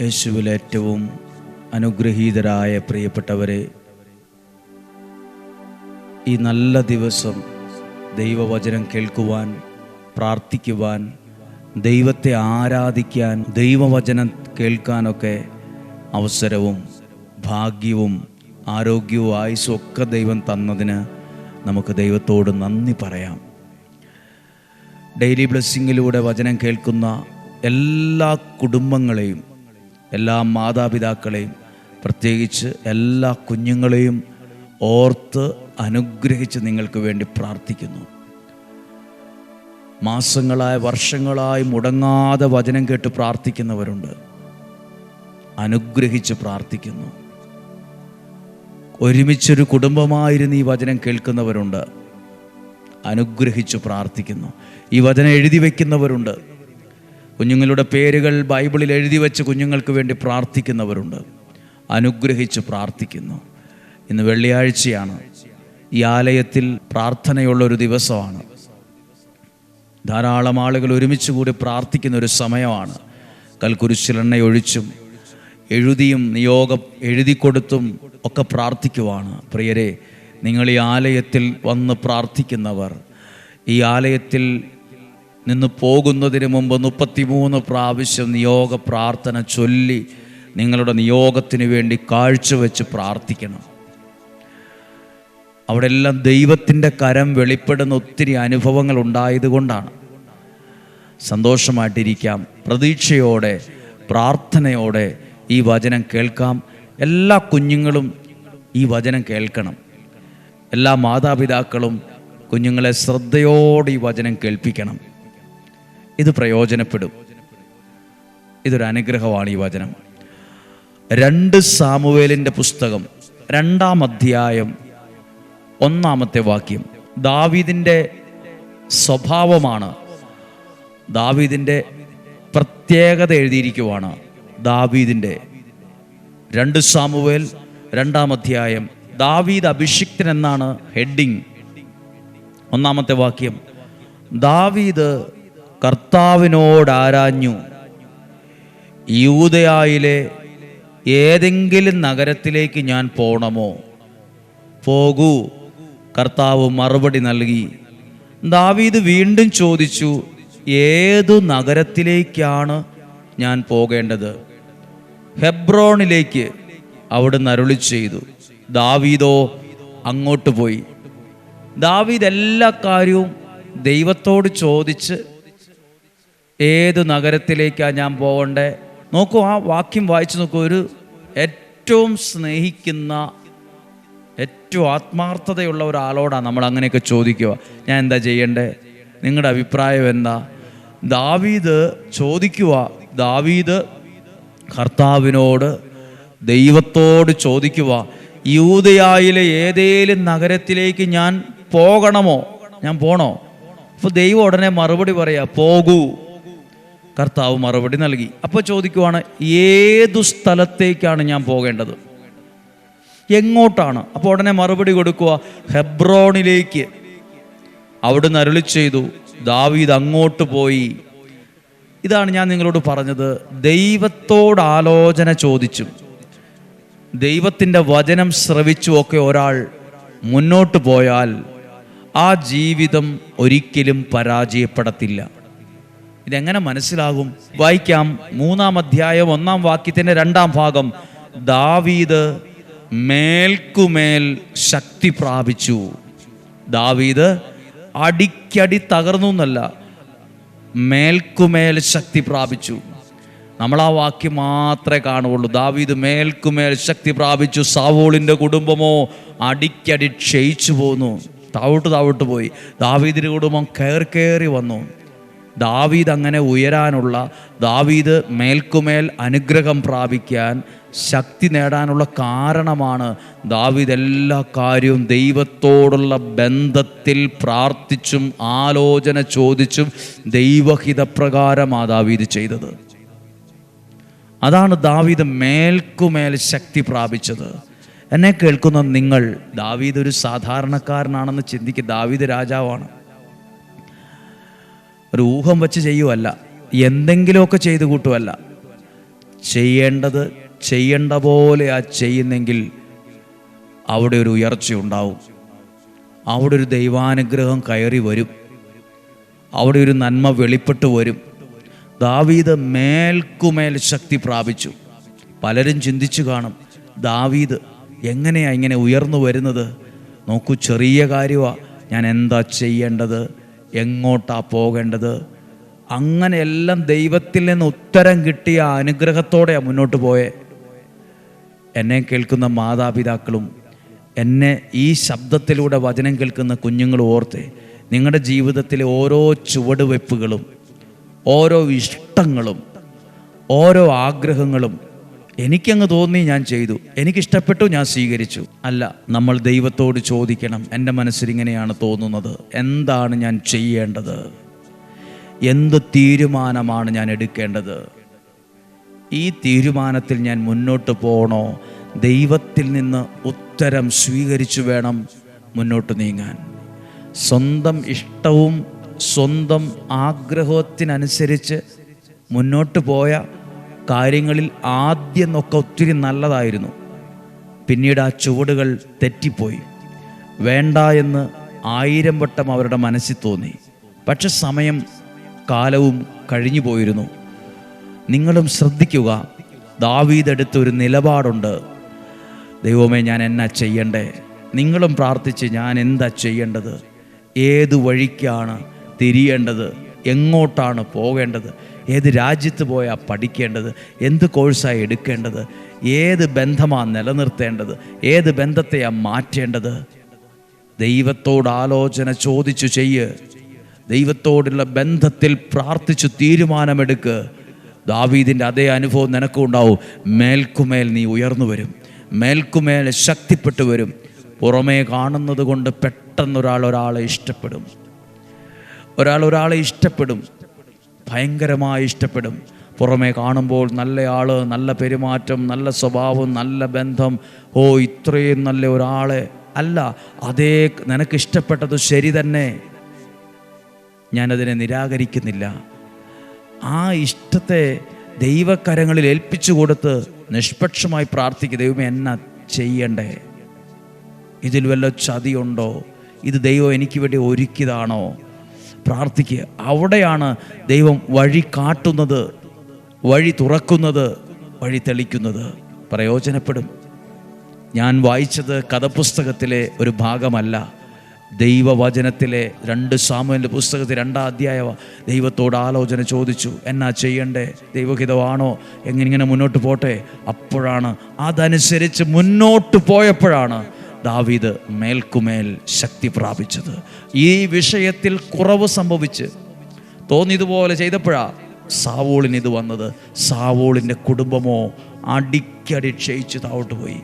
യേശുവിൽ ഏറ്റവും അനുഗ്രഹീതരായ പ്രിയപ്പെട്ടവരെ ഈ നല്ല ദിവസം ദൈവവചനം കേൾക്കുവാൻ പ്രാർത്ഥിക്കുവാൻ ദൈവത്തെ ആരാധിക്കാൻ ദൈവവചനം കേൾക്കാനൊക്കെ അവസരവും ഭാഗ്യവും ആരോഗ്യവും ആയുസ്സും ഒക്കെ ദൈവം തന്നതിന് നമുക്ക് ദൈവത്തോട് നന്ദി പറയാം. ഡെയിലി ബ്ലെസ്സിങ്ങിലൂടെ വചനം കേൾക്കുന്ന എല്ലാ കുടുംബങ്ങളെയും എല്ലാ മാതാപിതാക്കളെയും പ്രത്യേകിച്ച് എല്ലാ കുഞ്ഞുങ്ങളെയും ഓർത്ത് അനുഗ്രഹിച്ച് നിങ്ങൾക്ക് വേണ്ടി പ്രാർത്ഥിക്കുന്നു. മാസങ്ങളായി വർഷങ്ങളായി മുടങ്ങാതെ വചനം കേട്ട് പ്രാർത്ഥിക്കുന്നവരുണ്ട്. അനുഗ്രഹിച്ച് പ്രാർത്ഥിക്കുന്നു. ഒരുമിച്ചൊരു കുടുംബമായിരുന്ന് ഈ വചനം കേൾക്കുന്നവരുണ്ട്. അനുഗ്രഹിച്ച് പ്രാർത്ഥിക്കുന്നു. ഈ വചനം എഴുതി വയ്ക്കുന്നവരുണ്ട്. കുഞ്ഞുങ്ങളുടെ പേരുകൾ ബൈബിളിൽ എഴുതി വെച്ച് കുഞ്ഞുങ്ങൾക്ക് വേണ്ടി പ്രാർത്ഥിക്കുന്നവരുണ്ട്. അനുഗ്രഹിച്ച് പ്രാർത്ഥിക്കുന്നു. ഇന്ന് വെള്ളിയാഴ്ചയാണ്. ഈ ആലയത്തിൽ പ്രാർത്ഥനയുള്ള ഒരു ദിവസമാണ്. ധാരാളം ആളുകൾ ഒരുമിച്ച് കൂടി പ്രാർത്ഥിക്കുന്ന ഒരു സമയമാണ്. കൽക്കുരിശിലെണ്ണ ഒഴിച്ചും എഴുതിയും നിയോഗം എഴുതി കൊടുത്തും ഒക്കെ പ്രാർത്ഥിക്കുവാണ്. പ്രിയരെ നിങ്ങൾ ഈ ആലയത്തിൽ വന്ന് പ്രാർത്ഥിക്കുന്നവർ ഈ ആലയത്തിൽ നിന്ന് പോകുന്നതിന് മുമ്പ് മുപ്പത്തിമൂന്ന് പ്രാവശ്യം നിയോഗ പ്രാർത്ഥന ചൊല്ലി നിങ്ങളുടെ നിയോഗത്തിന് വേണ്ടി കാഴ്ചവെച്ച് പ്രാർത്ഥിക്കണം. അവിടെ എല്ലാം ദൈവത്തിന്റെ കരം വെളിപ്പെടുന്ന ഒത്തിരി അനുഭവങ്ങൾ ഉണ്ടായതുകൊണ്ടാണ് സന്തോഷമായിട്ടിരിക്കാം. പ്രതീക്ഷയോടെ പ്രാർത്ഥനയോടെ ഈ വചനം കേൾക്കാം. എല്ലാ കുഞ്ഞുങ്ങളും ഈ വചനം കേൾക്കണം. എല്ലാ മാതാപിതാക്കളും കുഞ്ഞുങ്ങളെ ശ്രദ്ധയോടെ ഈ വചനം കേൾപ്പിക്കണം. ഇത് പ്രയോജനപ്പെടും. ഇതൊരു അനുഗ്രഹമാണ് ഈ വചനം. രണ്ട് സാമുവേലിന്റെ പുസ്തകം രണ്ടാം അധ്യായം ഒന്നാമത്തെ വാക്യം. ദാവീദിന്റെ സ്വഭാവമാണ് ദാവീദിന്റെ പ്രത്യേകത എഴുതിയിരിക്കുവാണ് ദാവീദിന്റെ രണ്ട് സാമുവേൽ രണ്ടാം അധ്യായം. ദാവീദ് അഭിഷിക്തൻ എന്നാണ് ഹെഡിങ്. ഒന്നാമത്തെ വാക്യം. ദാവീദ് കർത്താവിനോട് ആരാഞ്ഞു? യൂതയായിലെ ഏതെങ്കിലും നഗരത്തിലേക്ക് ഞാൻ പോണമോ? പോകൂ കർത്താവ് മറുപടി നൽകി. ദാവീദ് വീണ്ടും ചോദിച്ചു ഏതു നഗരത്തിലേക്കാണ് ഞാൻ പോകേണ്ടത്? ഹെബ്രോണിലേക്ക് അവിടുന്ന് അരുളി ചെയ്തു. ദാവീദോ അങ്ങോട്ട് പോയി. ദാവീദ് എല്ലാ കാര്യവും ദൈവത്തോട് ചോദിച്ച് ഏത് നഗരത്തിലേക്കാണ് ഞാൻ പോകണ്ടേ? നോക്കൂ ആ വാക്യം വായിച്ചു നോക്കൂ. ഒരു ഏറ്റവും സ്നേഹിക്കുന്ന ഏറ്റവും ആത്മാർത്ഥതയുള്ള ഒരാളോടാണ് നമ്മൾ അങ്ങനെയൊക്കെ ചോദിക്കുക. ഞാൻ എന്താ ചെയ്യണ്ടേ? നിങ്ങളുടെ അഭിപ്രായം എന്താ? ദാവീദ് ചോദിക്കുക ദാവീദ് കർത്താവിനോട് ദൈവത്തോട് ചോദിക്കുക യൂതയായിലെ ഏതേലും നഗരത്തിലേക്ക് ഞാൻ പോകണമോ? ഞാൻ പോണോ? അപ്പോൾ ദൈവം ഉടനെ മറുപടി പറയാ പോകൂ. കർത്താവ് മറുപടി നൽകി. അപ്പോൾ ചോദിക്കുവാണ് ഏതു സ്ഥലത്തേക്കാണ് ഞാൻ പോകേണ്ടത്? എങ്ങോട്ടാണ്? അപ്പോൾ ഉടനെ മറുപടി കൊടുക്കുക ഹെബ്രോണിലേക്ക്. അവിടുന്ന് അരുളി ചെയ്തു ദാവീദ് അങ്ങോട്ട് പോയി. ഇതാണ് ഞാൻ നിങ്ങളോട് പറഞ്ഞത് ദൈവത്തോട് ആലോചന ചോദിച്ചു. ദൈവത്തിന്റെ വചനം ശ്രവിച്ചു ഒക്കെ ഒരാൾ മുന്നോട്ട് പോയാൽ ആ ജീവിതം ഒരിക്കലും പരാജയപ്പെടത്തില്ല. ഇതെങ്ങനെ മനസ്സിലാകും? വായിക്കാം. മൂന്നാം അധ്യായം ഒന്നാം വാക്യത്തിന്റെ രണ്ടാം ഭാഗം. ദാവീദ് മേൽക്കുമേൽ ശക്തി പ്രാപിച്ചു. ദാവീദ് അടിക്കടി തകർന്നു എന്നല്ല മേൽക്കുമേൽ ശക്തി പ്രാപിച്ചു. നമ്മൾ ആ വാക്യം മാത്രമേ കാണുകയുള്ളൂ. ദാവീദ് മേൽക്കുമേൽ ശക്തി പ്രാപിച്ചു. സാവോളിന്റെ കുടുംബമോ അടിക്കടി ക്ഷയിച്ചു പോന്നു. താവോട്ട് താവോട്ട് പോയി. ദാവീദിന്റെ കുടുംബം കയറി കയറി വന്നു. ദാവീദ് അങ്ങനെ ഉയരാനുള്ള ദാവീദ് മേൽക്കുമേൽ അനുഗ്രഹം പ്രാപിക്കാൻ ശക്തി നേടാനുള്ള കാരണമാണ് ദാവീദ് എല്ലാ കാര്യവും ദൈവത്തോടുള്ള ബന്ധത്തിൽ പ്രാർത്ഥിച്ചും ആലോചന ചോദിച്ചും ദൈവഹിതപ്രകാരമാണ് ദാവീദ് ചെയ്തത്. അതാണ് ദാവീദ് മേൽക്കുമേൽ ശക്തി പ്രാപിച്ചത്. എന്നെ കേൾക്കുന്ന നിങ്ങൾ ദാവീദ് ഒരു സാധാരണക്കാരനാണെന്ന് ചിന്തിക്കുക ദാവീദ് രാജാവാണ്. ഒരു ഊഹം വെച്ച് ചെയ്യുമല്ല എന്തെങ്കിലുമൊക്കെ ചെയ്തു കൂട്ടുമല്ല ചെയ്യേണ്ടത് ചെയ്യേണ്ട പോലെ ആ ചെയ്യുന്നെങ്കിൽ അവിടെ ഒരു ഉയർച്ചയുണ്ടാവും അവിടെ ഒരു ദൈവാനുഗ്രഹം കയറി വരും. അവിടെ ഒരു നന്മ വെളിപ്പെട്ട് വരും. ദാവീദ് മേൽക്കുമേൽ ശക്തി പ്രാപിച്ചു. പലരും ചിന്തിച്ചു കാണും ദാവീദ് എങ്ങനെയാ ഇങ്ങനെ ഉയർന്നു വരുന്നത്? നോക്കൂ ചെറിയ കാര്യമാണ് ഞാൻ എന്താ ചെയ്യേണ്ടത്? എങ്ങോട്ടാ പോകേണ്ടത്? അങ്ങനെയെല്ലാം ദൈവത്തിൽ നിന്ന് ഉത്തരം കിട്ടിയ അനുഗ്രഹത്തോടെയാണ് മുന്നോട്ട് പോയേ. എന്നെ കേൾക്കുന്ന മാതാപിതാക്കളും എന്നെ ഈ ശബ്ദത്തിലൂടെ വചനം കേൾക്കുന്ന കുഞ്ഞുങ്ങളും ഓർത്തെ നിങ്ങളുടെ ജീവിതത്തിലെ ഓരോ ചുവടുവെപ്പുകളും ഓരോ ഇഷ്ടങ്ങളും ഓരോ ആഗ്രഹങ്ങളും എനിക്കങ്ങ് തോന്നി ഞാൻ ചെയ്തു. എനിക്കിഷ്ടപ്പെട്ടു ഞാൻ സ്വീകരിച്ചു. അല്ല നമ്മൾ ദൈവത്തോട് ചോദിക്കണം. എന്റെ മനസ്സിൽ ഇങ്ങനെയാണ് തോന്നുന്നത്. എന്താണ് ഞാൻ ചെയ്യേണ്ടത്? എന്ത് തീരുമാനമാണ് ഞാൻ എടുക്കേണ്ടത്? ഈ തീരുമാനത്തിൽ ഞാൻ മുന്നോട്ട് പോകണോ? ദൈവത്തിൽ നിന്ന് ഉത്തരം സ്വീകരിച്ചു വേണം മുന്നോട്ട് നീങ്ങാൻ. സ്വന്തം ഇഷ്ടവും സ്വന്തം ആഗ്രഹത്തിനനുസരിച്ച് മുന്നോട്ട് പോയ കാര്യങ്ങളിൽ ആദ്യം ഒക്കെ ഒത്തിരി നല്ലതായിരുന്നു. പിന്നീട് ആ ചുവടുകൾ തെറ്റിപ്പോയി. വേണ്ട എന്ന് ആയിരം വട്ടം അവരുടെ മനസ്സിൽ തോന്നി. പക്ഷെ സമയം കാലവും കഴിഞ്ഞു പോയിരുന്നു. നിങ്ങളും ശ്രദ്ധിക്കുക ദാവീദെടുത്ത ഒരു നിലപാടുണ്ട്. ദൈവമേ ഞാൻ എന്നാ ചെയ്യണ്ടേ? നിങ്ങളും പ്രാർത്ഥിച്ച് ഞാൻ എന്താ ചെയ്യേണ്ടത്? ഏത് വഴിക്കാണ് തിരിയേണ്ടത്? എങ്ങോട്ടാണ് പോകേണ്ടത്? ഏത് രാജ്യത്ത് പോയാൽ പഠിക്കേണ്ടത്? എന്ത് കോഴ്സാണ് എടുക്കേണ്ടത്? ഏത് ബന്ധമാണ് നിലനിർത്തേണ്ടത്? ഏത് ബന്ധത്തെയാണ് മാറ്റേണ്ടത്? ദൈവത്തോട് ആലോചന ചോദിച്ചു ചെയ്യ്. ദൈവത്തോടുള്ള ബന്ധത്തിൽ പ്രാർത്ഥിച്ചു തീരുമാനമെടുക്ക്. ദാവീദിന്റെ അതേ അനുഭവം നിനക്കും ഉണ്ടാവും. മേൽക്കുമേൽ നീ ഉയർന്നു വരും. മേൽക്കുമേൽ ശക്തിപ്പെട്ടു വരും. പുറമേ കാണുന്നത് കൊണ്ട് പെട്ടെന്ന് ഒരാൾ ഒരാളെ ഇഷ്ടപ്പെടും. ഒരാൾ ഒരാളെ ഇഷ്ടപ്പെടും. ഭയങ്കരമായി ഇഷ്ടപ്പെടും. പുറമേ കാണുമ്പോൾ നല്ല ആൾ നല്ല പെരുമാറ്റം നല്ല സ്വഭാവം നല്ല ബന്ധം. ഓ ഇത്രയും നല്ല ഒരാളെ. അല്ല അതേ നിനക്ക് ഇഷ്ടപ്പെട്ടത് ശരി തന്നെ. ഞാനതിനെ നിരാകരിക്കുന്നില്ല. ആ ഇഷ്ടത്തെ ദൈവകരങ്ങളിൽ ഏൽപ്പിച്ചു കൊടുത്ത് നിഷ്പക്ഷമായി പ്രാർത്ഥിക്കുക ദൈവമേ എന്നാ ചെയ്യണ്ടേ? ഇതിൽ വല്ല ചതിയുണ്ടോ? ഇത് ദൈവം എനിക്ക് വേണ്ടി ഒരുക്കിയതാണോ? പ്രാർത്ഥിക്കുക. അവിടെയാണ് ദൈവം വഴി കാട്ടുന്നത് വഴി തുറക്കുന്നത് വഴി തെളിക്കുന്നത്. പ്രയോജനപ്പെടും. ഞാൻ വായിച്ചത് കഥപുസ്തകത്തിലെ ഒരു ഭാഗമല്ല. ദൈവവചനത്തിലെ രണ്ട് സാമുവിന്റെ പുസ്തകത്തിൽ രണ്ടാം അധ്യായവ ദൈവത്തോട് ആലോചന ചോദിച്ചു. എന്നാ ചെയ്യണ്ടേ? ദൈവഹിതമാണോ? എങ്ങനെ ഇങ്ങനെ മുന്നോട്ട് പോട്ടെ? അപ്പോഴാണ് അതനുസരിച്ച് മുന്നോട്ട് പോയപ്പോഴാണ് ദാവീദ് മേൽക്കുമേൽ ശക്തി പ്രാപിച്ചത്. ഈ വിഷയത്തിൽ കുറവ് സംഭവിച്ച് തോന്നിയതുപോലെ ചെയ്തപ്പോഴാ സാവോളിന് ഇത് വന്നത്. സാവോളിന്റെ കുടുംബമോ അടിക്കടി ക്ഷയിച്ച് താവോട്ട് പോയി.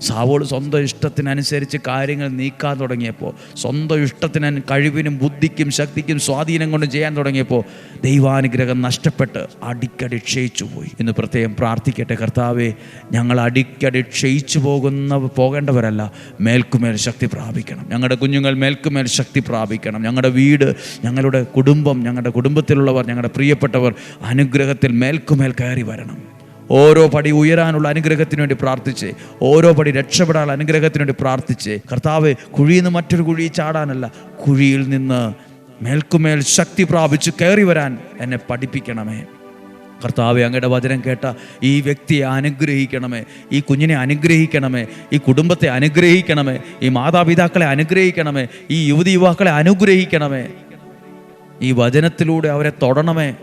സാവോൾ സ്വന്തം ഇഷ്ടത്തിനനുസരിച്ച് കാര്യങ്ങൾ നീക്കാൻ തുടങ്ങിയപ്പോൾ സ്വന്തം ഇഷ്ടത്തിന് കഴിവിനും ബുദ്ധിക്കും ശക്തിക്കും സ്വാധീനം കൊണ്ട് ചെയ്യാൻ തുടങ്ങിയപ്പോൾ ദൈവാനുഗ്രഹം നഷ്ടപ്പെട്ട് അടിക്കടി ക്ഷയിച്ചു പോയി. ഇന്ന് പ്രത്യേകം പ്രാർത്ഥിക്കട്ടെ കർത്താവെ ഞങ്ങൾ അടിക്കടി ക്ഷയിച്ചു പോകുന്ന പോകേണ്ടവരല്ല മേൽക്കുമേൽ ശക്തി പ്രാപിക്കണം. ഞങ്ങളുടെ കുഞ്ഞുങ്ങൾ മേൽക്കുമേൽ ശക്തി പ്രാപിക്കണം. ഞങ്ങളുടെ വീട് ഞങ്ങളുടെ കുടുംബം ഞങ്ങളുടെ കുടുംബത്തിലുള്ളവർ ഞങ്ങളുടെ പ്രിയപ്പെട്ടവർ അനുഗ്രഹത്തിൽ മേൽക്കുമേൽ കയറി വരണം. ഓരോ പടി ഉയരാനുള്ള അനുഗ്രഹത്തിന് വേണ്ടി പ്രാർത്ഥിച്ച്. ഓരോ പടി രക്ഷപ്പെടാനുള്ള അനുഗ്രഹത്തിന് വേണ്ടി പ്രാർത്ഥിച്ച്. കർത്താവ് കുഴിയിൽ നിന്ന് മറ്റൊരു കുഴി ചാടാനല്ല. കുഴിയിൽ നിന്ന് മേൽക്കുമേൽ ശക്തി പ്രാപിച്ച് കയറി വരാൻ എന്നെ പഠിപ്പിക്കണമേ. കർത്താവെ അങ്ങയുടെ വചനം കേട്ട ഈ വ്യക്തിയെ അനുഗ്രഹിക്കണമേ. ഈ കുഞ്ഞിനെ അനുഗ്രഹിക്കണമേ. ഈ കുടുംബത്തെ അനുഗ്രഹിക്കണമേ. ഈ മാതാപിതാക്കളെ അനുഗ്രഹിക്കണമേ. ഈ യുവതി യുവാക്കളെ അനുഗ്രഹിക്കണമേ. ഈ വചനത്തിലൂടെ അവരെ തൊടണമേ.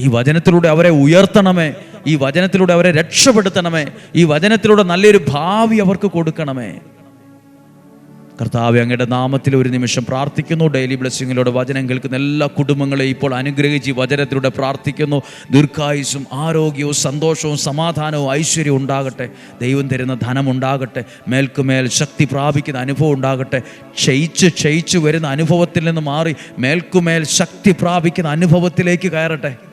ഈ വചനത്തിലൂടെ അവരെ ഉയർത്തണമേ. ഈ വചനത്തിലൂടെ അവരെ രക്ഷപ്പെടുത്തണമേ. ഈ വചനത്തിലൂടെ നല്ലൊരു ഭാവി അവർക്ക് കൊടുക്കണമേ. കർത്താവ് അങ്ങയുടെ നാമത്തിൽ ഒരു നിമിഷം പ്രാർത്ഥിക്കുന്നു. ഡെയിലി ബ്ലെസ്സിങ്ങിലൂടെ വചനം കേൾക്കുന്ന എല്ലാ കുടുംബങ്ങളെയും ഇപ്പോൾ അനുഗ്രഹിച്ച് ഈ വചനത്തിലൂടെ പ്രാർത്ഥിക്കുന്നു. ദീർഘായുസും ആരോഗ്യവും സന്തോഷവും സമാധാനവും ഐശ്വര്യവും ഉണ്ടാകട്ടെ. ദൈവം തരുന്ന ധനം ഉണ്ടാകട്ടെ. മേൽക്കുമേൽ ശക്തി പ്രാപിക്കുന്ന അനുഭവം ഉണ്ടാകട്ടെ. ക്ഷയിച്ച് ക്ഷയിച്ച് വരുന്ന അനുഭവത്തിൽ നിന്ന് മാറി മേൽക്കുമേൽ ശക്തി പ്രാപിക്കുന്ന അനുഭവത്തിലേക്ക് കയറട്ടെ.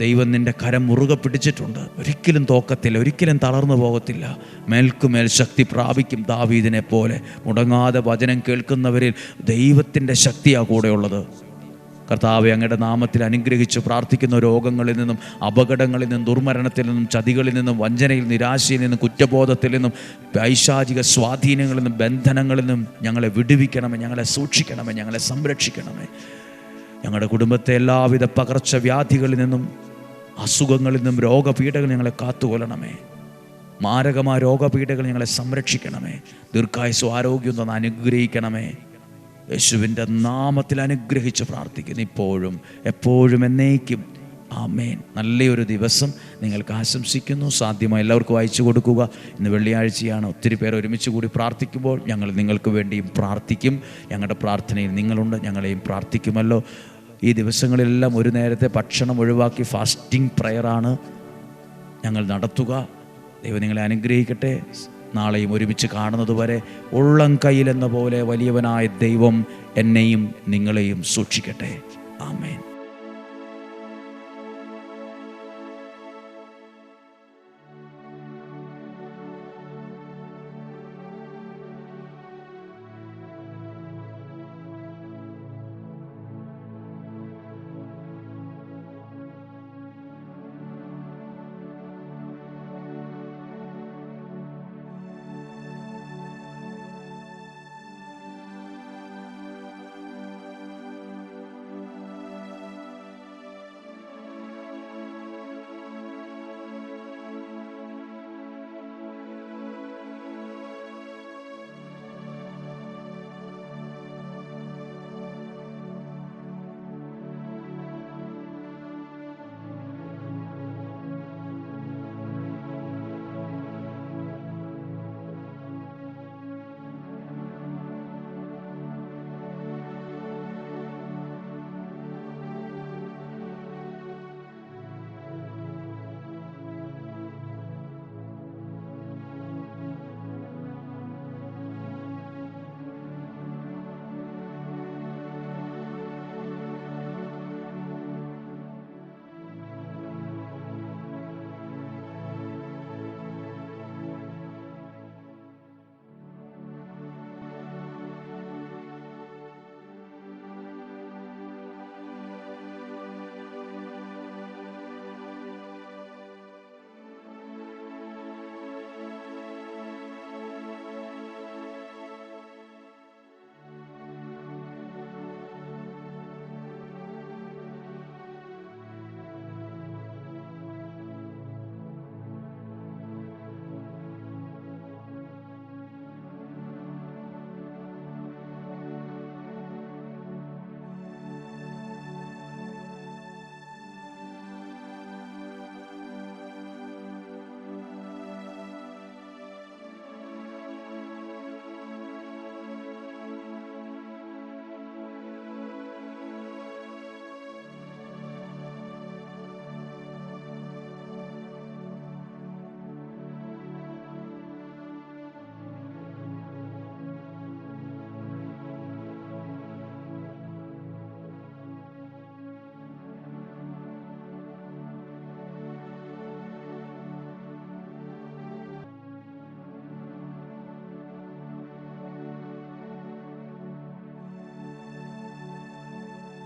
ദൈവം നിന്റെ കരം മുറുകെ പിടിച്ചിട്ടുണ്ട്. ഒരിക്കലും തോക്കത്തില്ല ഒരിക്കലും തളർന്നു പോകത്തില്ല. മേൽക്കുമേൽ ശക്തി പ്രാപിക്കും ദാവീദിനെ പോലെ. മുടങ്ങാതെ വചനം കേൾക്കുന്നവരിൽ ദൈവത്തിന്റെ ശക്തിയാണ് കൂടെയുള്ളത്. കർത്താവെ അങ്ങയുടെ നാമത്തിൽ അനുഗ്രഹിച്ച് പ്രാർത്ഥിക്കുന്ന രോഗങ്ങളിൽ നിന്നും അപകടങ്ങളിൽ നിന്നും ദുർമരണത്തിൽ നിന്നും ചതികളിൽ നിന്നും വഞ്ചനയിൽ നിരാശയിൽ നിന്നും കുറ്റബോധത്തിൽ നിന്നും പൈശാചിക സ്വാധീനങ്ങളിൽ നിന്നും ബന്ധനങ്ങളിൽ നിന്നും ഞങ്ങളെ വിടുവിക്കണമേ ഞങ്ങളെ സൂക്ഷിക്കണമേ ഞങ്ങളെ സംരക്ഷിക്കണമേ. ഞങ്ങളുടെ കുടുംബത്തെ എല്ലാവിധ പകർച്ചവ്യാധികളിൽ നിന്നും അസുഖങ്ങളിൽ നിന്നും രോഗപീഠകൾ ഞങ്ങളെ കാത്തുകൊല്ലണമേ മാരകമായ രോഗപീഠകൾ ഞങ്ങളെ സംരക്ഷിക്കണമേ. ദീർഘായുസ് ആരോഗ്യം തന്നെ അനുഗ്രഹിക്കണമേ. യേശുവിന്റെ നാമത്തിൽ അനുഗ്രഹിച്ച് പ്രാർത്ഥിക്കുന്നു. ഇപ്പോഴും എപ്പോഴും എന്നേക്കും. ആമേൻ. നല്ലൊരു ദിവസം നിങ്ങൾക്ക് ആശംസിക്കുന്നു. സാധ്യമായി എല്ലാവർക്കും വായിച്ചു കൊടുക്കുക. ഇന്ന് വെള്ളിയാഴ്ചയാണ്. ഒത്തിരി പേർ ഒരുമിച്ച് കൂടി പ്രാർത്ഥിക്കുമ്പോൾ ഞങ്ങൾ നിങ്ങൾക്ക് വേണ്ടിയും പ്രാർത്ഥിക്കും. ഞങ്ങളുടെ പ്രാർത്ഥനയിൽ നിങ്ങളുണ്ട്. ഞങ്ങളെയും പ്രാർത്ഥിക്കുമല്ലോ. ഈ ദിവസങ്ങളിലെല്ലാം ഒരു നേരത്തെ ഭക്ഷണം ഒഴിവാക്കി ഫാസ്റ്റിംഗ് പ്രയറാണ് ഞങ്ങൾ നടത്തുക. ദൈവം നിങ്ങളെ അനുഗ്രഹിക്കട്ടെ. നാളെയും ഒരുമിച്ച് കാണുന്നത് വരെ ഉള്ളം കയ്യിലെന്ന പോലെ വലിയവനായ ദൈവം എന്നെയും നിങ്ങളെയും സൂക്ഷിക്കട്ടെ. ആമേൻ.